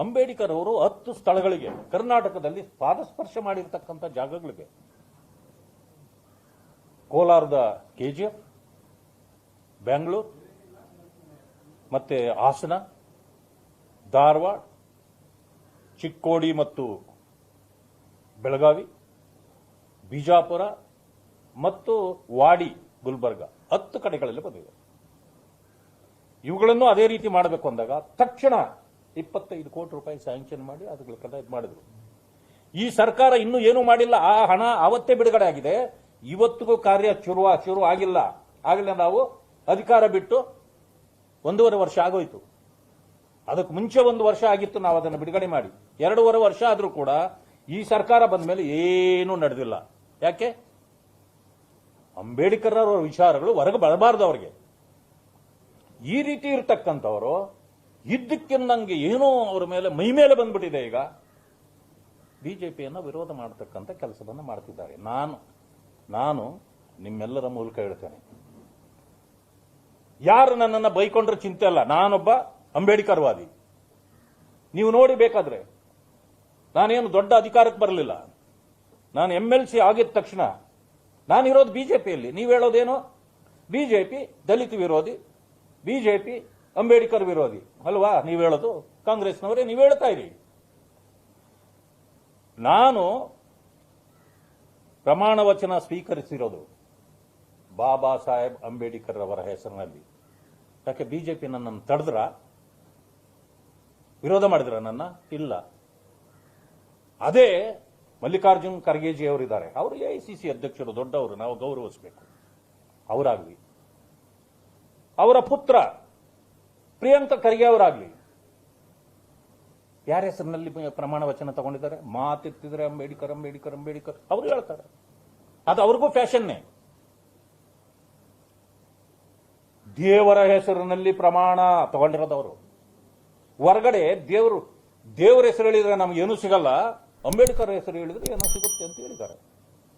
ಅಂಬೇಡ್ಕರ್ ಅವರು ಹತ್ತು ಸ್ಥಳಗಳಿಗೆ, ಕರ್ನಾಟಕದಲ್ಲಿ ಪಾದಸ್ಪರ್ಶ ಮಾಡಿರ್ತಕ್ಕಂಥ ಜಾಗಗಳಿಗೆ ಕೋಲಾರದ ಕೆಜಿಎಫ್ ಬೆಂಗಳೂರು ಮತ್ತೆ ಹಾಸನ, ಧಾರವಾಡ, ಚಿಕ್ಕೋಡಿ ಮತ್ತು ಬೆಳಗಾವಿ, ಬಿಜಾಪುರ ಮತ್ತು ವಾಡಿ, ಗುಲ್ಬರ್ಗ ಹತ್ತು ಕಡೆಗಳಲ್ಲಿ ಬಂದಿದೆ. ಇವುಗಳನ್ನು ಅದೇ ರೀತಿ ಮಾಡಬೇಕು ಅಂದಾಗ ತಕ್ಷಣ ಇಪ್ಪತ್ತೈದು ಕೋಟಿ ರೂಪಾಯಿ ಸ್ಯಾಂಕ್ಷನ್ ಮಾಡಿ ಅದಕ್ಕೆ ಕಡೆ ಇದ್ ಮಾಡಿದ್ರು. ಈ ಸರ್ಕಾರ ಇನ್ನೂ ಏನೂ ಮಾಡಿಲ್ಲ. ಆ ಹಣ ಅವತ್ತೇ ಬಿಡುಗಡೆ ಆಗಿದೆ. ಇವತ್ತಿಗೂ ಕಾರ್ಯ ಶುರು ಶುರು ಆಗಿಲ್ಲ. ಆಗಲೇ ನಾವು ಅಧಿಕಾರ ಬಿಟ್ಟು ಒಂದೂವರೆ ವರ್ಷ ಆಗೋಯ್ತು. ಅದಕ್ಕೆ ಮುಂಚೆ ಒಂದು ವರ್ಷ ಆಗಿತ್ತು, ನಾವು ಅದನ್ನು ಬಿಡುಗಡೆ ಮಾಡಿ. ಎರಡೂವರೆ ವರ್ಷ ಆದರೂ ಕೂಡ ಈ ಸರ್ಕಾರ ಬಂದ ಮೇಲೆ ಏನೂ ನಡೆದಿಲ್ಲ. ಯಾಕೆ? ಅಂಬೇಡ್ಕರ್ ಅವರ ವಿಚಾರಗಳು ಹೊರಗೆ ಬರಬಾರ್ದು ಅವರಿಗೆ. ಈ ರೀತಿ ಇರ್ತಕ್ಕಂಥವರು ಇದ್ದಕ್ಕಿಂದಂಗೆ ಏನೋ ಅವರ ಮೇಲೆ ಮೈ ಮೇಲೆ ಬಂದ್ಬಿಟ್ಟಿದೆ ಈಗ. ಬಿಜೆಪಿಯನ್ನು ವಿರೋಧ ಮಾಡತಕ್ಕಂಥ ಕೆಲಸವನ್ನು ಮಾಡ್ತಿದ್ದಾರೆ. ನಾನು ನಾನು ನಿಮ್ಮೆಲ್ಲರ ಮೂಲಕ ಹೇಳ್ತೇನೆ. ಯಾರು ನನ್ನನ್ನು ಬೈಕೊಂಡ್ರೆ ಚಿಂತೆ ಅಲ್ಲ. ನಾನೊಬ್ಬ ಅಂಬೇಡ್ಕರ್ವಾದಿ. ನೀವು ನೋಡಿ ಬೇಕಾದ್ರೆ, ನಾನೇನು ದೊಡ್ಡ ಅಧಿಕಾರಕ್ಕೆ ಬರಲಿಲ್ಲ. ನಾನು ಎಂ ಎಲ್ ಸಿ ಆಗಿದ ತಕ್ಷಣ ನಾನಿರೋದು ಬಿಜೆಪಿಯಲ್ಲಿ. ನೀವು ಹೇಳೋದೇನು? ಬಿಜೆಪಿ ದಲಿತ ವಿರೋಧಿ, ಬಿಜೆಪಿ ಅಂಬೇಡ್ಕರ್ ವಿರೋಧಿ. ಅಲ್ವಾ? ನೀವು ಹೇಳೋದು? ಕಾಂಗ್ರೆಸ್ನವರೇ, ನೀವು ಹೇಳ್ತಾ ಇರಿ. ನಾನು ಪ್ರಮಾಣ ವಚನ ಸ್ವೀಕರಿಸಿರೋದು ಬಾಬಾ ಸಾಹೇಬ್ ಅಂಬೇಡ್ಕರ್ ಅವರ ಹೆಸರಿನಲ್ಲಿ. ಯಾಕೆ ಬಿಜೆಪಿ ನನ್ನನ್ನು ತಡೆದ್ರ? ವಿರೋಧ ಮಾಡಿದ್ರ ನನ್ನ? ಇಲ್ಲ. ಅದೇ ಮಲ್ಲಿಕಾರ್ಜುನ್ ಖರ್ಗೆಜಿ ಅವರಿದ್ದಾರೆ ಅವರು ಸಿ ಅಧ್ಯಕ್ಷರು, ದೊಡ್ಡವರು. ನಾವು ಗೌರವಿಸಬೇಕು. ಅವರಾಗ್ಲಿ. ಅವರ ಪುತ್ರ ಪ್ರಿಯಾಂಕ ಖರ್ಗೆ ಅವರಾಗ್ಲಿ. ಯಾರ ಹೆಸರಿನಲ್ಲಿ ಪ್ರಮಾಣ ವಚನ ತಗೊಂಡಿದ್ದಾರೆ? ಮಾತೆತ್ತಿದ್ರೆ ಅಂಬೇಡ್ಕರ್ ಅಂಬೇಡ್ಕರ್ ಅಂಬೇಡ್ಕರ್. ಅವರು ಹೇಳ್ತಾರೆ. ಅದು ಅವ್ರಿಗೂ ಫ್ಯಾಷನ್ನೇ. ದೇವರ ಹೆಸರಿನಲ್ಲಿ ಪ್ರಮಾಣ ತಗೊಂಡಿರೋದವರು ಹೊರಗಡೆ ದೇವರು, ದೇವರ ಹೆಸರು ಹೇಳಿದ್ರೆ ನಮ್ಗೆ ಏನೂ ಸಿಗಲ್ಲ. ಅಂಬೇಡ್ಕರ್ ಹೆಸರು ಹೇಳಿದ್ರೆ ಏನೋ ಸಿಗುತ್ತೆ ಅಂತ ಹೇಳಿದ್ದಾರೆ.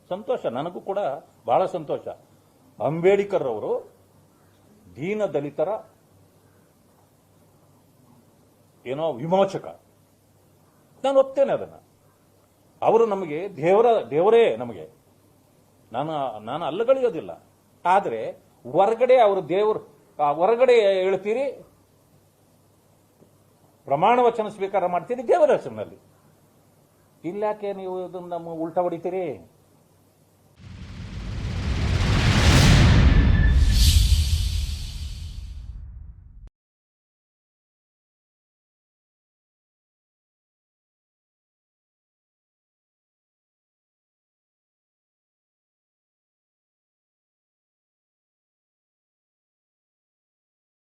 ಸಂತೋಷ, ನನಗೂ ಕೂಡ ಬಹಳ ಸಂತೋಷ. ಅಂಬೇಡ್ಕರ್ ಅವರು ದೀನ ದಲಿತರ ಏನೋ ವಿಮೋಚಕ. ನಾನು ಒಪ್ತೇನೆ ಅದನ್ನ. ಅವರು ನಮಗೆ ದೇವರ, ದೇವರೇ ನಮಗೆ. ನಾನು ನಾನು ಅಲ್ಲಗಳಿಯೋದಿಲ್ಲ. ಆದರೆ ಹೊರಗಡೆ ಅವರು ದೇವರು ಹೊರಗಡೆ ಹೇಳ್ತೀರಿ, ಪ್ರಮಾಣ ವಚನ ಸ್ವೀಕಾರ ಮಾಡ್ತೀರಿ ದೇವರ ಹೆಸರಿನಲ್ಲಿ. ಇಲ್ಲಾಕೆ ನೀವು ಇದನ್ನ ಉಲ್ಟಾ ಹೊಡಿತೀರಿ?